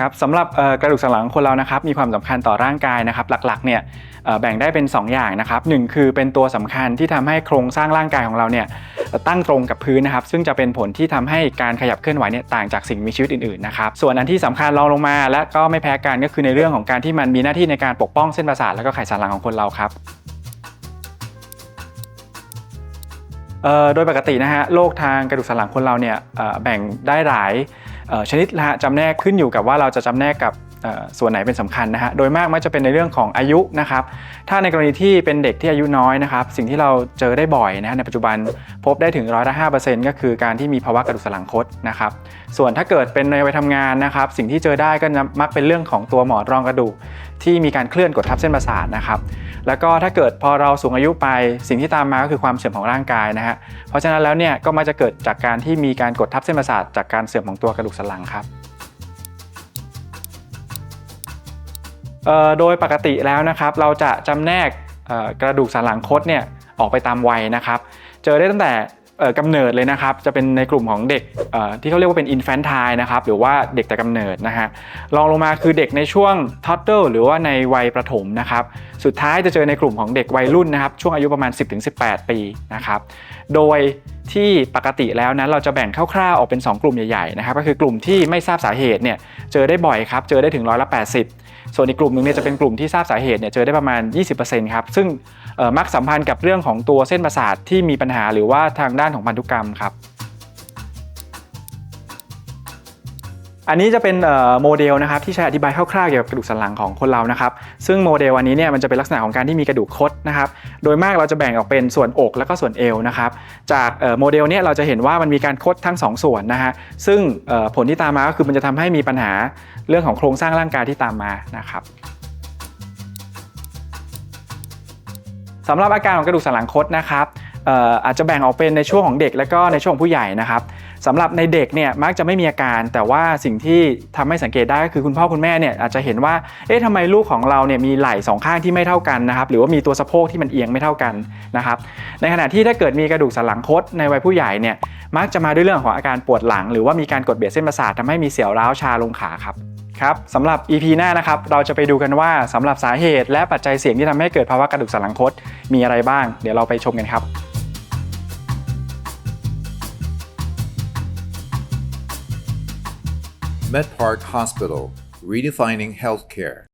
ครับสำหรับกระดูกสันหลังคนเรานะครับมีความสำคัญต่อร่างกายนะครับหลักๆเนี่ยแบ่งได้เป็น 2 อย่างนะครับหนึ่งคือเป็นตัวสำคัญที่ทำให้โครงสร้างร่างกายของเราเนี่ยตั้งตรงกับพื้นนะครับซึ่งจะเป็นผลที่ทำให้การขยับเคลื่อนไหวเนี่ยต่างจากสิ่งมีชีวิตอื่นๆนะครับส่วนอันที่สำคัญรองลงมา และก็ไม่แพ้กันก็คือในเรื่องของการที่มันมีหน้าที่ในการปกป้องเส้นประสาทและก็ไขสันหลังของคนเราครับ โดยปกตินะฮะโรคทางกระดูกสันหลังคนเราเนี่ยแบ่งได้หลายชนิดนะฮะจำแนกขึ้นอยู่กับว่าเราจะจำแนกกับส่วนไหนเป็นสำคัญนะฮะ โดยมากมักจะเป็นในเรื่องของอายุนะครับ ถ้าในกรณีที่เป็นเด็กที่อายุน้อยนะครับ สิ่งที่เราเจอได้บ่อยนะฮะในปัจจุบันพบได้ถึงร้อยละห้าเปอร์เซ็นต์ก็คือการที่มีภาวะกระดูกสันหลังคดนะครับ ส่วนถ้าเกิดเป็นในวัยทำงานนะครับ สิ่งที่เจอได้ก็มักเป็นเรื่องของตัวหมอนรองกระดูกที่มีการเคลื่อนกดทับเส้นประสาทนะครับ แล้วก็ถ้าเกิดพอเราสูงอายุไปสิ่งที่ตามมาก็คือความเสื่อมของร่างกายนะฮะเพราะฉะนั้นแล้วเนี่ยก็มักจะเกิดจากการที่มีการกดทับเส้นประสาทจากการเสื่อมของตัวกระดูกสันหลังครับโดยปกติแล้วนะครับเราจะจำแนกกระดูกสันหลังคดเนี่ยออกไปตามวัยนะครับ เจอได้ตั้งแต่ กำเนิดเลยนะครับ จะเป็นในกลุ่มของเด็กที่เขาเรียกว่าเป็น infantile นะครับ หรือว่าเด็กแต่กำเนิดนะฮะรองลงมาคือเด็กในช่วง toddler หรือว่าในวัยประถมนะครับ สุดท้ายจะเจอในกลุ่มของเด็กวัยรุ่นนะครับ ช่วงอายุประมาณ 10-18 ปีนะครับ โดยที่ปกติแล้วนั้นเราจะแบ่งคร่าวๆออกเป็น 2 กลุ่มใหญ่ๆนะครับก็คือกลุ่มที่ไม่ทราบสาเหตุเนี่ยเจอได้บ่อยครับ เจอได้ถึงร้อยละ80 ส่วนอีกกลุ่มหนึ่งเนี่ยจะเป็นกลุ่มที่ทราบสาเหตุเนี่ยเจอได้ประมาณ 20%ครับซึ่งมักสัมพันธ์กับเรื่องของตัวเส้นประสาทที่มีปัญหาหรือว่าทางด้านของพันธุกรรมครับ อันนี้จะเป็นโมเดลนะครับที่ใช้อธิบายคร่าวๆเกี่ยวกับกระดูกสันหลังของคนเรานะครับซึ่งโมเดลอันนี้เนี่ยมันจะเป็นลักษณะของการที่มีกระดูกคดนะครับโดยมากเราจะแบ่งออกเป็นส่วนอกแล้วก็ส่วนเอวนะครับจากโมเดลเนี้เราจะเห็นว่ามันมีการคดทั้งสองส่วนนะฮะซึ่งผลที่ตามมาก็คือมันจะทำให้มีปัญหาเรื่องของโครงสร้างร่างกายที่ตามมานะครับสำหรับอาการของกระดูกสันหลังคดนะครับ อาจจะแบ่งออกเป็นในช่วงของเด็กและก็ในช่วงของผู้ใหญ่นะครับสำหรับในเด็กเนี่ยมักจะไม่มีอาการ แต่ว่าสิ่งที่ทำให้สังเกตได้ก็คือคุณพ่อคุณแม่เนี่ยอาจจะเห็นว่าเอ๊ะทำไมลูกของเราเนี่ยมีไหล่สองข้างที่ไม่เท่ากันนะครับหรือว่ามีตัวสะโพกที่มันเอียงไม่เท่ากันนะครับในขณะที่ถ้าเกิดมีกระดูกสันหลังคดในวัยผู้ใหญ่เนี่ยมักจะมาด้วยเรื่องของอาการปวดหลัง หรือว่ามีการกดเบียดเส้นประสาททำให้มีเสียวร้าวชาลงขาครับครับสำหรับ EP หน้านะครับเราจะไปดูกันว่าสำหรับสาเหตุ และปัจจัยเสี่ยงที่ทำให้เกิดภาวะกระดูกสันหลังคดมีอะไรบ้าง เดี๋ยวเราไปชมกันครับ MedPark Hospital, redefining healthcare.